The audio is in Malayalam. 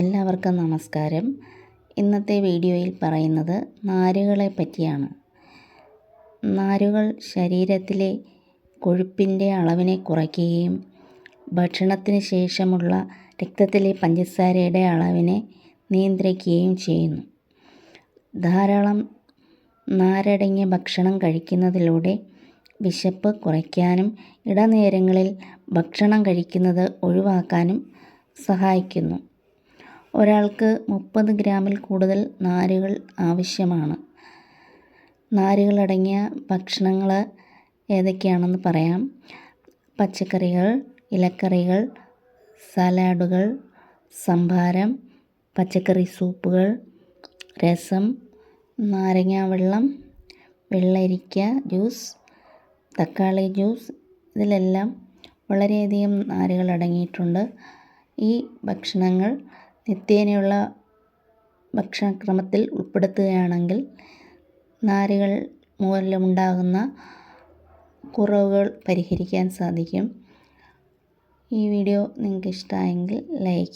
എല്ലാവർക്കും നമസ്കാരം. ഇന്നത്തെ വീഡിയോയിൽ പറയുന്നത് നാരുകളെ പറ്റിയാണ്. നാരുകൾ ശരീരത്തിലെ കൊഴുപ്പിന്റെ അളവിനെ കുറയ്ക്കുകയും ഭക്ഷണത്തിന് ശേഷമുള്ള രക്തത്തിലെ പഞ്ചസാരയുടെ അളവിനെ നിയന്ത്രിക്കുകയും ചെയ്യുന്നു. ധാരാളം നാരടങ്ങിയ ഭക്ഷണം കഴിക്കുന്നതിലൂടെ വിശപ്പ് കുറയ്ക്കാനും ഇടനേരങ്ങളിൽ ഭക്ഷണം കഴിക്കുന്നത് ഒഴിവാക്കാനും സഹായിക്കുന്നു. ഒരാൾക്ക് മുപ്പത് ഗ്രാമിൽ കൂടുതൽ നാരുകൾ ആവശ്യമാണ്. നാരുകളടങ്ങിയ ഭക്ഷണങ്ങൾ ഏതൊക്കെയാണെന്ന് പറയാം. പച്ചക്കറികൾ ഇലക്കറികൾ സലാഡുകൾ സംഭാരം പച്ചക്കറി സൂപ്പുകൾ രസം നാരങ്ങാവെള്ളം വെള്ളരിക്ക ജ്യൂസ് തക്കാളി ജ്യൂസ് ഇതിലെല്ലാം വളരെയധികം നാരുകൾ അടങ്ങിയിട്ടുണ്ട്. ഈ ഭക്ഷണങ്ങൾ നിത്യേനയുള്ള ഭക്ഷണക്രമത്തിൽ ഉൾപ്പെടുത്തുകയാണെങ്കിൽ നാരുകൾ മൂലമുണ്ടാകുന്ന കുറവുകൾ പരിഹരിക്കാൻ സാധിക്കും. ഈ വീഡിയോ നിങ്ങൾക്ക് ഇഷ്ടമായെങ്കിൽ ലൈക്ക്